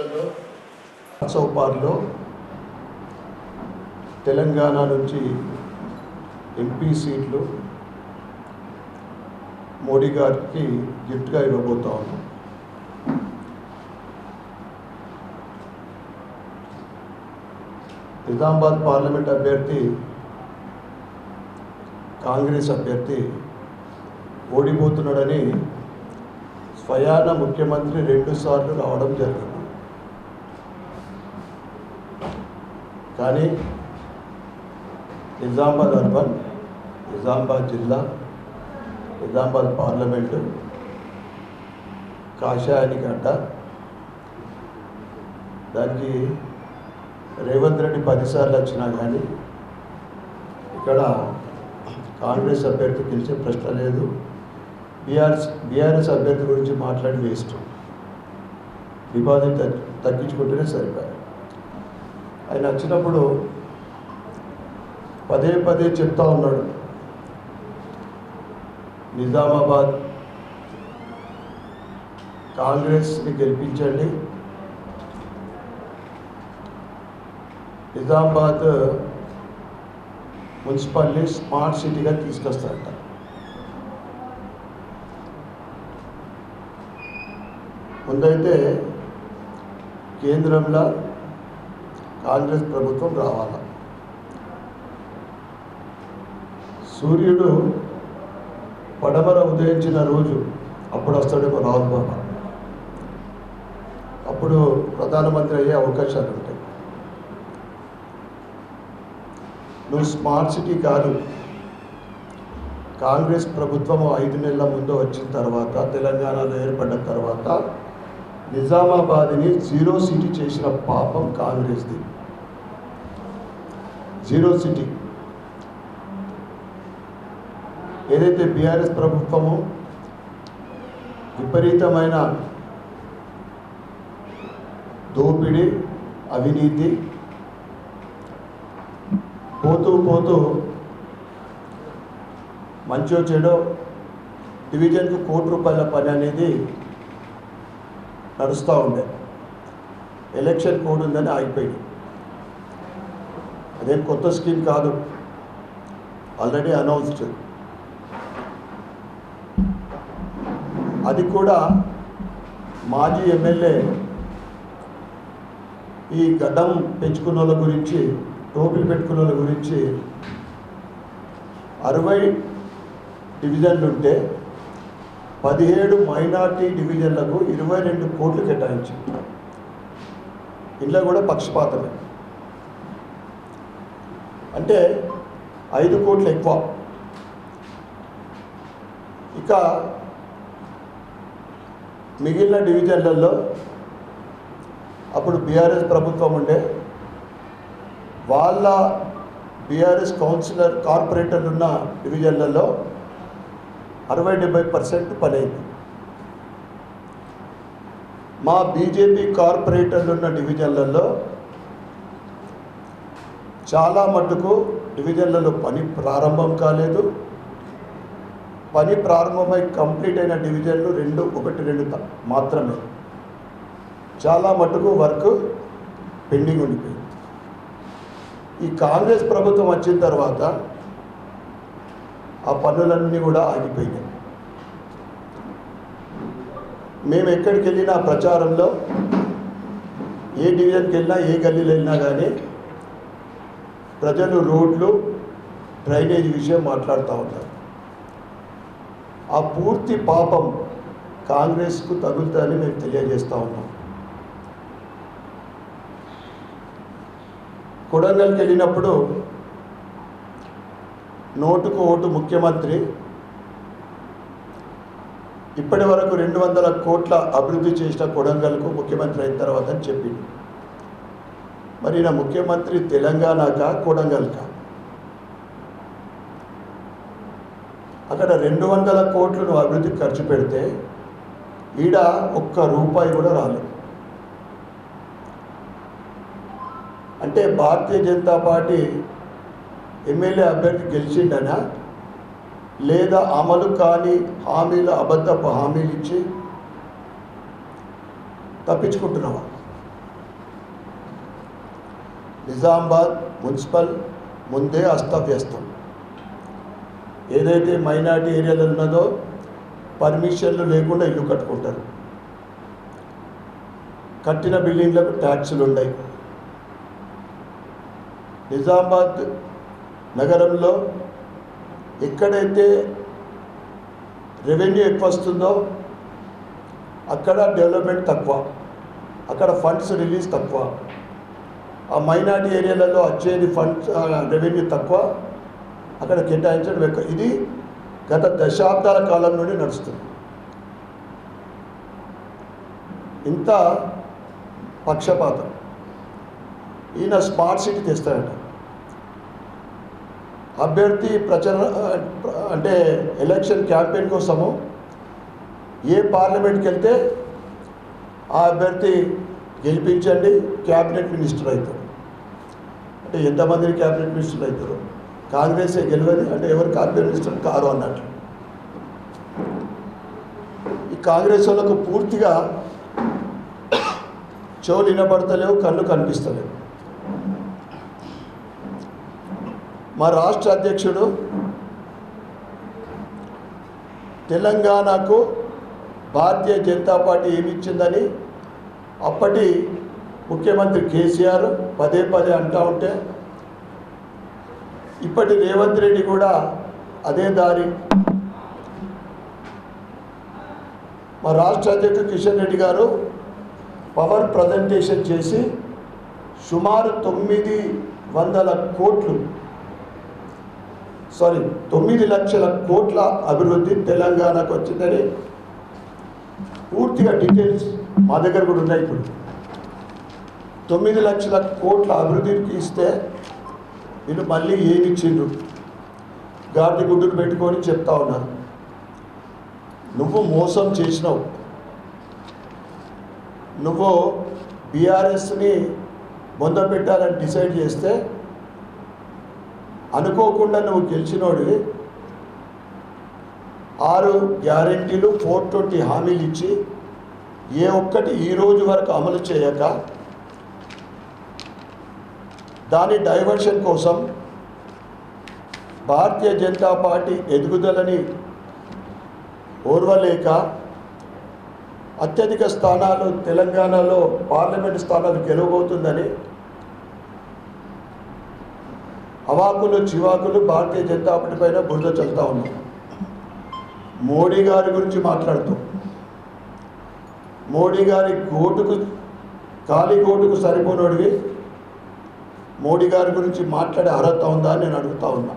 అత్యధిక చౌపార్లో తెలంగాణ నుంచి ఎంపీ సీట్లు మోడీ గారికి గిఫ్ట్గా ఇవ్వబోతా ఉన్నాం. నిజామాబాద్ పార్లమెంట్ అభ్యర్థి కాంగ్రెస్ అభ్యర్థి ఓడిపోతున్నాడని స్వయాన ముఖ్యమంత్రి రెండుసార్లు రావడం జరిగింది. కానీ నిజామాబాద్ అర్బన్ నిజామాబాద్ జిల్లా నిజామాబాద్ పార్లమెంటు కాషాయానికి అడ్డ. దానికి రేవంత్ రెడ్డి పదిసార్లు వచ్చినా కానీ ఇక్కడ కాంగ్రెస్ అభ్యర్థి గెలిచే ప్రశ్న లేదు. బీఆర్ఎస్ బీఆర్ఎస్ అభ్యర్థి గురించి మాట్లాడి వేస్ట్. డిపాజిట్ తగ్గి- తగ్గించుకుంటేనే సరిపోయి. ఆయన వచ్చినప్పుడు పదే పదే చెప్తా ఉన్నాడు. నిజామాబాద్ కాంగ్రెస్ని గెలిపించండి. నిజామాబాద్ మున్సిపాలిటీ స్మార్ట్ సిటీగా తీసుకొస్తారట. ముందైతే కేంద్రంలో కాంగ్రెస్ ప్రభుత్వం రావాల? సూర్యుడు పడమర ఉదయించిన రోజు అప్పుడు వస్తాడేమో రాహుల్ బాబా. అప్పుడు ప్రధానమంత్రి అయ్యే అవకాశాలు ఉంటాయి. నువ్వు స్మార్ట్ సిటీ కాదు. కాంగ్రెస్ ప్రభుత్వం ఐదు నెలల ముందు వచ్చిన తర్వాత తెలంగాణలో ఏర్పడిన తర్వాత నిజామాబాద్ని జీరో సిటీ చేసిన పాపం కాంగ్రెస్ది జీరో సిటీ. ఏదైతే బీఆర్ఎస్ ప్రభుత్వము విపరీతమైన దోపిడీ అవినీతి పోతూ పోతూ మంచో చెడో డివిజన్కు కోటి రూపాయల పని అనేది నడుస్తూ ఉండే ఎలక్షన్ కోడ్ ఉందని ఆగిపోయింది. అదేం కొత్త స్కీమ్ కాదు. Already announced. అది కూడా మాజీ ఎమ్మెల్యే ఈ గడ్డం పెంచుకున్న వాళ్ళ గురించి టోపీలు పెట్టుకున్న వాళ్ళ గురించి అరవై డివిజన్లు ఉంటే పదిహేడు మైనార్టీ డివిజన్లకు ఇరవై రెండు కోట్లు కేటాయించింది ఇంట్లో కూడా పక్షపాతమే. అంటే ఐదు కోట్లు ఎక్కువ. ఇక మిగిలిన డివిజన్లలో అప్పుడు బీఆర్ఎస్ ప్రభుత్వం ఉండే వాళ్ళ బీఆర్ఎస్ కౌన్సిలర్ కార్పొరేటర్లు ఉన్న డివిజన్లలో అరవై డెబ్బై పర్సెంట్ పని అయింది మా బీజేపీ కార్పొరేటర్లు ఉన్న డివిజన్లలో చాలా మటుకు డివిజన్లలో పని ప్రారంభం కాలేదు. పని ప్రారంభమై కంప్లీట్ అయిన డివిజన్లు రెండు ఒకటి రెండు మాత్రమే. చాలా మటుకు వర్క్ పెండింగ్ ఉండిపోయింది. ఈ కాంగ్రెస్ ప్రభుత్వం వచ్చిన తర్వాత ఆ పనులన్నీ కూడా ఆగిపోయినాయి. మేము ఎక్కడికి వెళ్ళినా ప్రచారంలో ఏ డివిజన్కి వెళ్ళినా ఏ గల్లీలో వెళ్ళినా కానీ ప్రజలు రోడ్లు డ్రైనేజ్ విషయం మాట్లాడుతూ ఉంటారు ఆ పూర్తి పాపం కాంగ్రెస్కు తగులుతుందని మేము తెలియజేస్తూ ఉన్నాం. కొడంగల్కి వెళ్ళినప్పుడు నోటుకు ఓటు ముఖ్యమంత్రి. ఇప్పటి వరకు రెండు వందల కోట్ల అభివృద్ధి చేసిన కొడంగల్కు ముఖ్యమంత్రి అయిన తర్వాత అని చెప్పింది మరి నా ముఖ్యమంత్రి తెలంగాణక కొడంగల్కా? అక్కడ రెండు వందల కోట్లు నువ్వు అభివృద్ధికి ఖర్చు పెడితే ఈడ ఒక్క రూపాయి కూడా రాలేదు. అంటే భారతీయ జనతా పార్టీ ఎమ్మెల్యే అభ్యర్థి గెలిచిండనా? లేదా అమలు కాని హామీల అబద్ధపు హామీలు ఇచ్చి తప్పించుకుంటున్నావా? నిజామాబాద్ మున్సిపల్ ముందే అస్తవ్యస్తం. ఏదైతే మైనార్టీ ఏరియాలో ఉన్నదో పర్మిషన్లు లేకుండా ఇల్లు కట్టుకుంటారు. కట్టిన బిల్డింగ్లకు ట్యాక్సులు ఉన్నాయి నిజామాబాద్ నగరంలో ఎక్కడైతే రెవెన్యూ ఎక్కువ వస్తుందో అక్కడ డెవలప్మెంట్ తక్కువ అక్కడ ఫండ్స్ రిలీజ్ తక్కువ. ఆ మైనార్టీ ఏరియాలలో వచ్చేది ఫండ్స్ రెవెన్యూ తక్కువ అక్కడ కేటాయించడం ఎక్కువ. ఇది గత దశాబ్దాల కాలం నుండి నడుస్తుంది. ఇంత పక్షపాతం. ఈయన స్మార్ట్ సిటీ తెస్తాడట. అభ్యర్థి ప్రచార అంటే ఎలక్షన్ క్యాంపెయిన్ కోసము ఏ పార్లమెంట్కి వెళ్తే ఆ అభ్యర్థి గెలిపించండి క్యాబినెట్ మినిస్టర్ అవుతారు. అంటే ఎంతమంది క్యాబినెట్ మినిస్టర్ అవుతారు? కాంగ్రెసే గెలవదు అంటే ఎవరు క్యాబినెట్ మినిస్టర్ కారు అన్నట్లు. ఈ కాంగ్రెస్ వాళ్ళకు పూర్తిగా చెవులు వినబడతలేవు కళ్ళు కనిపిస్తలేవు. మా రాష్ట్ర అధ్యక్షుడు తెలంగాణకు భారతీయ జనతా పార్టీ ఏమి ఇచ్చిందని అప్పటి ముఖ్యమంత్రి కేసీఆర్ పదే పదే అంటూ ఉంటే ఇప్పటి రేవంత్ రెడ్డి కూడా అదే దారి. మా రాష్ట్ర అధ్యక్షుడు కిషన్ రెడ్డి గారు పవర్ ప్రజెంటేషన్ చేసి సుమారు తొమ్మిది వందల కోట్లు సారీ తొమ్మిది లక్షల కోట్ల అభివృద్ధి తెలంగాణకు వచ్చిందని పూర్తిగా డీటెయిల్స్ మా దగ్గర కూడా ఉన్నాయి ఇప్పుడు. తొమ్మిది లక్షల కోట్ల అభివృద్ధికి ఇస్తే వీళ్ళు మళ్ళీ ఏమి ఇచ్చిండ్రు? గాడి గుడ్డులు పెట్టుకొని చెప్తా ఉన్నారు నువ్వు మోసం చేసినావు. నువ్వు బీఆర్ఎస్ని బొంద పెట్టాలని డిసైడ్ చేస్తే అనుకోకుండా నువ్వు గెలిచినోడివి ఆరు గ్యారెంటీలు ఫోర్ ట్వంటీ హామీలు ఇచ్చి ఏ ఒక్కటి ఈ రోజు వరకు అమలు చేయక దాని డైవర్షన్ కోసం భారతీయ జనతా పార్టీ ఎదుగుదలని ఓర్వలేక అత్యధిక స్థానాలు తెలంగాణలో పార్లమెంట్ స్థానాలు గెలవబోతుందని అవాకులు చివాకులు భారతీయ జనతా పార్టీ పైన బురద చల్లుతా ఉన్నాం మోడీ గారి గురించి మాట్లాడుతూ మోడీ గారి కోటుకు ఖాళీ కోటుకు సరిపోనోడివి. మోడీ గారి గురించి మాట్లాడే అర్హత ఉందా అని నేను అడుగుతా ఉన్నా.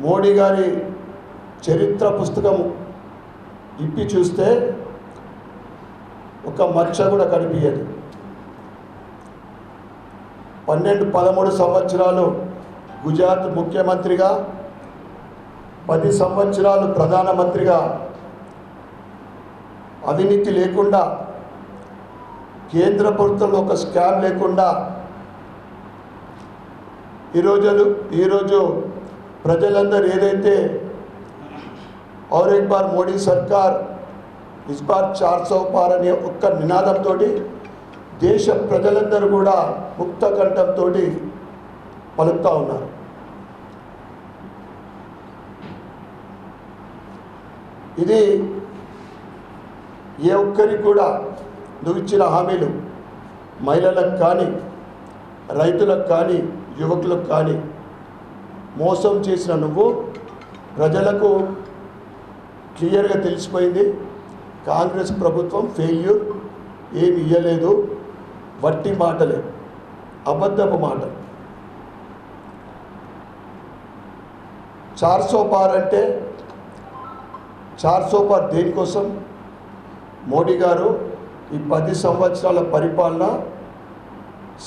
మోడీ గారి చరిత్ర పుస్తకం ఇప్పి చూస్తే ఒక మచ్చ కూడా కనిపించదు పన్నెండు పదమూడు సంవత్సరాలు గుజరాత్ ముఖ్యమంత్రిగా పది సంవత్సరాలు ప్రధానమంత్రిగా అవినీతి లేకుండా కేంద్ర ప్రభుత్వంలో ఒక స్కామ్ లేకుండా ఈరోజు ఈరోజు ప్రజలందరూ ఏదైతే और एक बार మోడీ సర్కార్ ఇస్ బార్ చార్ సౌ పార్ అనే ఒక్క నినాదంతో దేశ ప్రజలందరూ కూడా ముక్త కంఠంతో పలుకుతూ ఉన్నారు. ఇది ఏ ఒక్కరికి కూడా నువ్వు ఇచ్చిన హామీలు మహిళలకు కానీ రైతులకు కానీ యువకులకు కానీ మోసం చేసిన నువ్వు ప్రజలకు క్లియర్గా తెలిసిపోయింది. కాంగ్రెస్ ప్రభుత్వం ఫెయిల్యూర్ ఏమి ఇయ్యలేదు. వట్టి మాటలే అబద్ధపు మాట చార్సో పార్ అంటే చార్సో పార్ దేనికోసం? మోడీ గారు ఈ పది సంవత్సరాల పరిపాలన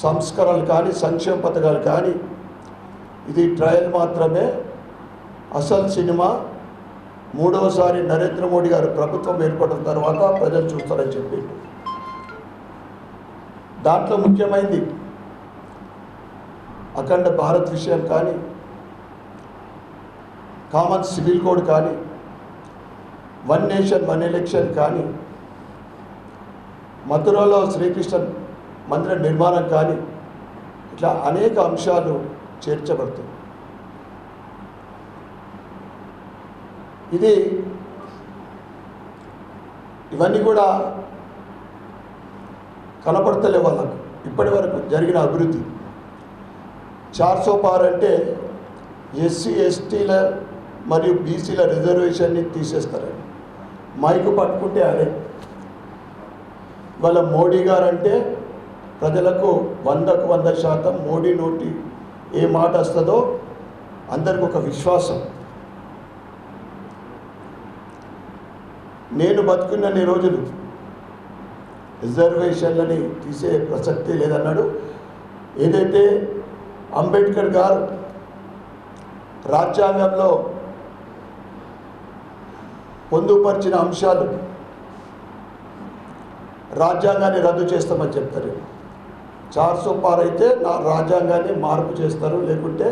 సంస్కరణలు కానీ సంక్షేమ పథకాలు కానీ ఇది ట్రయల్ మాత్రమే. అసలు సినిమా మూడవసారి నరేంద్ర మోడీ గారు ప్రభుత్వం ఏర్పడిన తర్వాత ప్రజలు చూస్తారని చెప్పిండు. దాంట్లో ముఖ్యమైనది అఖండ భారత్ విషయం కానీ కామన్ సివిల్ కోడ్ కానీ వన్ నేషన్ వన్ ఎలక్షన్ కానీ మథురలో శ్రీకృష్ణ మందిర నిర్మాణం కానీ ఇట్లా అనేక అంశాలు చేర్చబడుతుంది. ఇది ఇవన్నీ కూడా కనపడతలే వాళ్ళకు ఇప్పటి వరకు జరిగిన అభివృద్ధి. చార్సో పార్ అంటే ఎస్సీ ఎస్టీల మరియు బీసీల రిజర్వేషన్ని తీసేస్తారని మైకు పట్టుకుంటే అదే. వాళ్ళ మోడీ గారు అంటే ప్రజలకు వందకు వంద శాతం మోడీ నోటి ఏ మాట వస్తుందో అందరికి ఒక విశ్వాసం. నేను బతుకున్నన్ని రోజులు రిజర్వేషన్లని తీసే ప్రసక్తి లేదన్నాడు. ఏదైతే అంబేద్కర్ గారు రాజ్యాంగంలో పొందుపరిచిన అంశాలు రాజ్యాంగాన్ని రద్దు చేస్తామని చెప్తారు. చార్సో పార్ అయితే నా రాజ్యాంగాన్ని మార్పు చేస్తారు లేకుంటే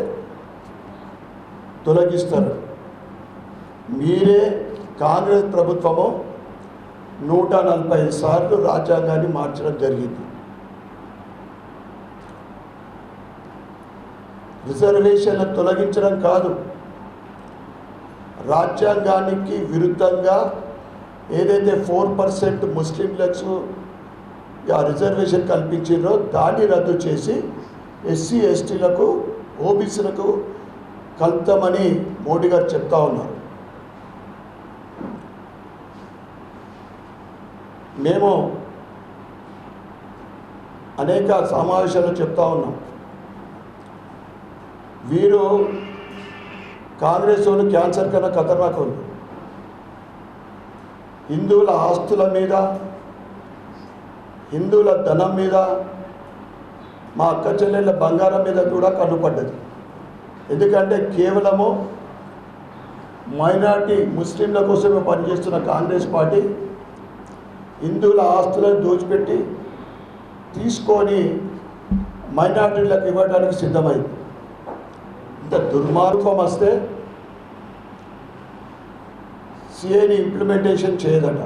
తొలగిస్తారు. మీరే కాంగ్రెస్ ప్రభుత్వము నూట నలభై సార్లు రాజ్యాంగాన్ని మార్చడం జరిగింది. రిజర్వేషన్లు తొలగించడం కాదు రాజ్యాంగానికి విరుద్ధంగా ఏదైతే ఫోర్ పర్సెంట్ ముస్లింలకు ఆ రిజర్వేషన్ కల్పించిందో దాన్ని రద్దు చేసి ఎస్సీ ఎస్టీలకు ఓబీసీలకు కలుపుతామని మోడీ గారు చెప్తా ఉన్నారు. మేము అనేక సమావేశాలు చెప్తా ఉన్నాం. వీరు కాంగ్రెస్ వాళ్ళు క్యాన్సర్ కన్నా ఖతర్నాక్ వాళ్ళు. హిందువుల ఆస్తుల మీద హిందువుల ధనం మీద మా అక్క చెల్లెళ్ళ బంగారం మీద కూడా కన్నుపడ్డది ఎందుకంటే కేవలము మైనార్టీ ముస్లింల కోసమే పనిచేస్తున్న కాంగ్రెస్ పార్టీ హిందువుల ఆస్తులను దోచిపెట్టి తీసుకొని మైనార్టీలకు ఇవ్వడానికి సిద్ధమైంది. ఇంత దుర్మార్గం వస్తే సిఏని ఇంప్లిమెంటేషన్ చేయదట.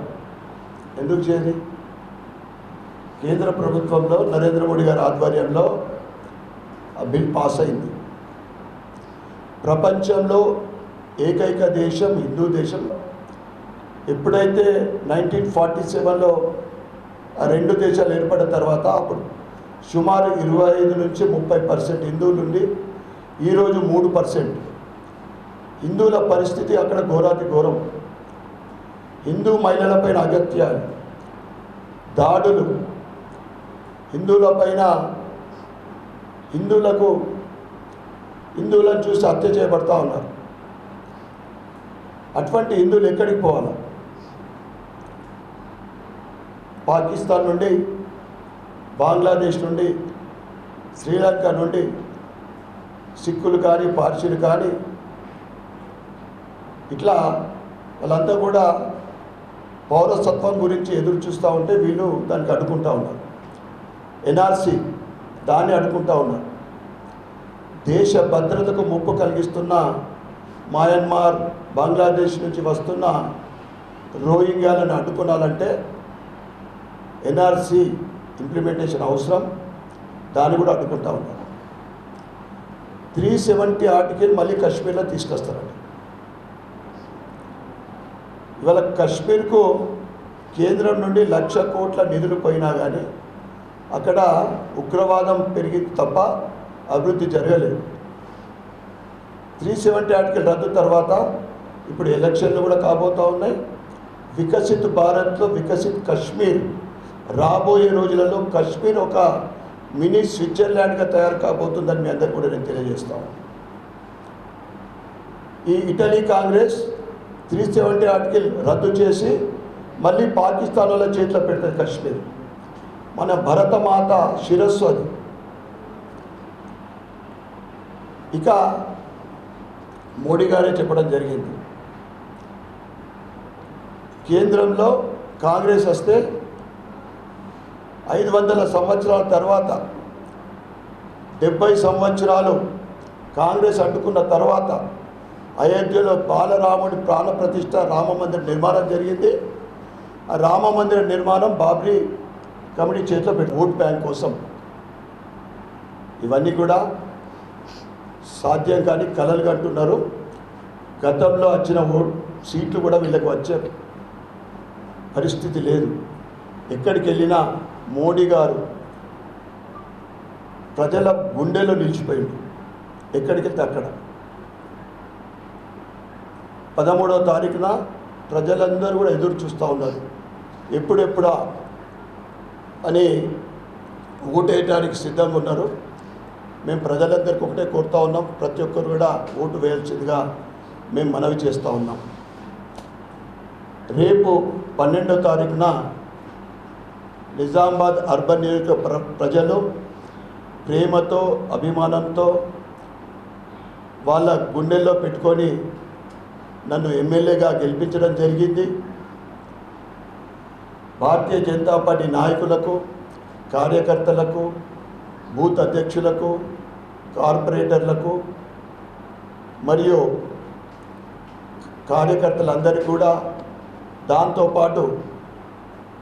ఎందుకు చేయదు? కేంద్ర ప్రభుత్వంలో నరేంద్ర మోడీ గారి ఆధ్వర్యంలో ఆ బిల్ పాస్ అయింది. ప్రపంచంలో ఏకైక దేశం హిందూ దేశం ఎప్పుడైతే నైన్టీన్ ఫార్టీ సెవెన్లో ఆ రెండు దేశాలు ఏర్పడిన తర్వాత అప్పుడు సుమారు ఇరవై ఐదు నుంచి ముప్పై పర్సెంట్ హిందువులు ఉండి ఈరోజు మూడు పర్సెంట్. హిందువుల పరిస్థితి అక్కడ ఘోరాతి ఘోరం. హిందూ మహిళలపైన అగత్యాలు దాడులు. హిందువులపైన హిందువులకు హిందువులను చూసి హత్య చేయబడతా ఉన్నారు. అటువంటి హిందువులు ఎక్కడికి పోవాలి? పాకిస్తాన్ నుండి బంగ్లాదేశ్ నుండి శ్రీలంక నుండి సిక్కులు కానీ పార్సీలు కానీ ఇట్లా వాళ్ళంతా కూడా పౌరసత్వం గురించి ఎదురు చూస్తూ ఉంటే వీళ్ళు దానికి అడ్డుకుంటా ఉన్నారు. ఎన్ఆర్సీ దాన్ని అడ్డుకుంటా ఉన్నారు. దేశ భద్రతకు ముప్పు కలిగిస్తున్న మయన్మార్ బంగ్లాదేశ్ నుంచి వస్తున్న రోహింగ్యాలను అడ్డుకోవాలంటే ఎన్ఆర్సి ఇంప్లిమెంటేషన్ అవసరం. దాన్ని కూడా అడ్డుకుంటా ఉన్నారు. త్రీ సెవెంటీ ఆర్టికల్ మళ్ళీ కాశ్మీర్లో తీసుకొస్తారండి ఇవాళ కాశ్మీర్కు కేంద్రం నుండి లక్ష కోట్ల నిధులు పోయినా కానీ అక్కడ ఉగ్రవాదం పెరిగింది తప్ప అభివృద్ధి జరగలేదు. త్రీ సెవెంటీ ఆర్టికల్ రద్దు తర్వాత ఇప్పుడు ఎలక్షన్లు కూడా కాబోతూ ఉన్నాయి. వికసిత్ భారత్లో వికసిత్ కశ్మీర్ రాబోయే రోజులలో కశ్మీర్ ఒక మినీ స్విట్జర్లాండ్గా తయారు కాబోతుందని మీ అందరికీ కూడా నేను తెలియజేస్తాను ఈ Italy Congress three seventy article రద్దు చేసి మళ్ళీ పాకిస్తాన్ వాళ్ళ చేతిలో పెడుతుంది కశ్మీర్. మన భరతమాత శిరస్సు అది. ఇక మోడీ గారే చెప్పడం జరిగింది. కేంద్రంలో కాంగ్రెస్ వస్తే ఐదు వందల సంవత్సరాల తర్వాత డెబ్బై సంవత్సరాలు కాంగ్రెస్ అడ్డుకున్న తర్వాత అయోధ్యలో బాలరాముడి ప్రాణప్రతిష్ట రామమందిర రామ మందిర నిర్మాణం జరిగింది. ఆ రామ మందిర నిర్మాణం బాబ్రీ కమిటీ చేతిలో పెట్టి ఓట్ బ్యాంక్ కోసం. ఇవన్నీ కూడా సాధ్యం కానీ కలలు కంటున్నారు. గతంలో వచ్చిన ఓట్ సీట్లు కూడా వీళ్ళకి వచ్చే పరిస్థితి లేదు. ఎక్కడికి వెళ్ళినా మోడీ గారు ప్రజల గుండెలో నిలిచిపోయింది ఎక్కడికి వెళ్తే అక్కడ. పదమూడవ తారీఖున ప్రజలందరూ కూడా ఎదురు చూస్తూ ఉన్నారు. ఎప్పుడెప్పుడా అని ఓటేయటానికి సిద్ధంగా ఉన్నారు. మేము ప్రజలందరికీ ఒకటే కోరుతా ఉన్నాం. ప్రతి ఒక్కరు కూడా ఓటు వేయాల్సిందిగా మేము మనవి చేస్తూ ఉన్నాం. రేపు పన్నెండో తారీఖున నిజామాబాద్ అర్బన్ నియోజక ప్ర ప్రజలు ప్రేమతో అభిమానంతో వాళ్ళ గుండెల్లో పెట్టుకొని నన్ను ఎమ్మెల్యేగా గెలిపించడం జరిగింది. భారతీయ జనతా పార్టీ నాయకులకు కార్యకర్తలకు బూత్ అధ్యక్షులకు కార్పొరేటర్లకు మరియు కార్యకర్తలందరికీ కూడా దాంతోపాటు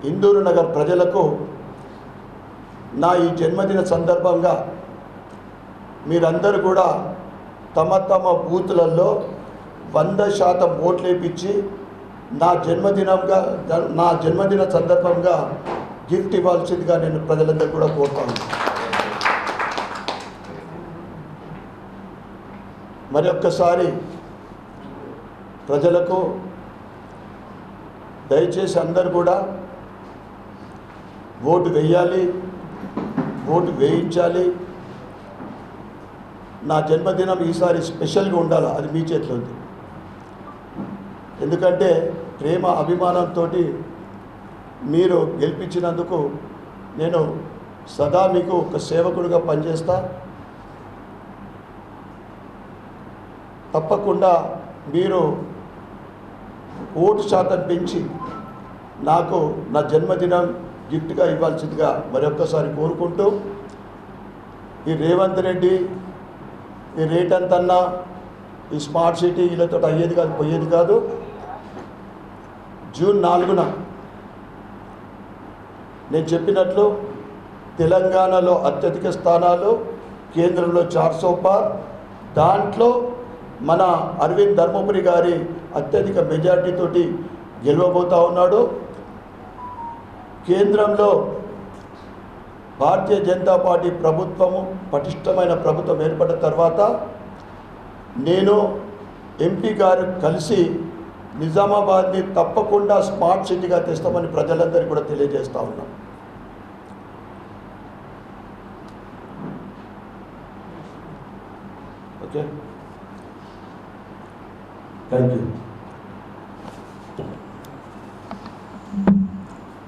ఇందూరు నగర్ ప్రజలకు నా ఈ జన్మదిన సందర్భంగా మీరందరూ కూడా తమ తమ బూతులలో వంద శాతం ఓట్లు వేపించి నా జన్మదినంగా నా జన్మదిన సందర్భంగా గిఫ్ట్ ఇవ్వాల్సిందిగా నేను ప్రజలందరూ కూడా కోరుతాను. మరి ఒక్కసారి ప్రజలకు దయచేసి అందరు కూడా ఓటు వేయాలి ఓటు వేయించాలి. నా జన్మదినం ఈసారి స్పెషల్గా ఉండాలి? అది మీ చేతిలో ఉంది ఎందుకంటే ప్రేమ అభిమానంతో మీరు గెలిపించినందుకు నేను సదా మీకు ఒక సేవకుడిగా పనిచేస్తా. తప్పకుండా మీరు ఓటు శాతం పెంచి నాకు నా జన్మదినం గిఫ్ట్గా ఇవ్వాల్సిందిగా మరొక్కసారి కోరుకుంటూ ఈ రేవంత్ రెడ్డి ఈ రేట్ ఎంతన్నా ఈ స్మార్ట్ సిటీ వీళ్ళతో అయ్యేది కాదు పోయేది కాదు. జూన్ నాలుగున నేను చెప్పినట్లు తెలంగాణలో అత్యధిక స్థానాలు కేంద్రంలో చార్ సోపార్ దాంట్లో మన అరవింద్ ధర్మపురి గారి అత్యధిక మెజార్టీతోటి గెలవబోతా ఉన్నాడు. కేంద్రంలో భారతీయ జనతా పార్టీ ప్రభుత్వము పటిష్టమైన ప్రభుత్వం ఏర్పడిన తర్వాత నేను ఎంపీ గారు కలిసి నిజామాబాద్ని తప్పకుండా స్మార్ట్ సిటీగా తెస్తామని ప్రజలందరికీ కూడా తెలియజేస్తా ఉన్నాం. ఓకే? Thank you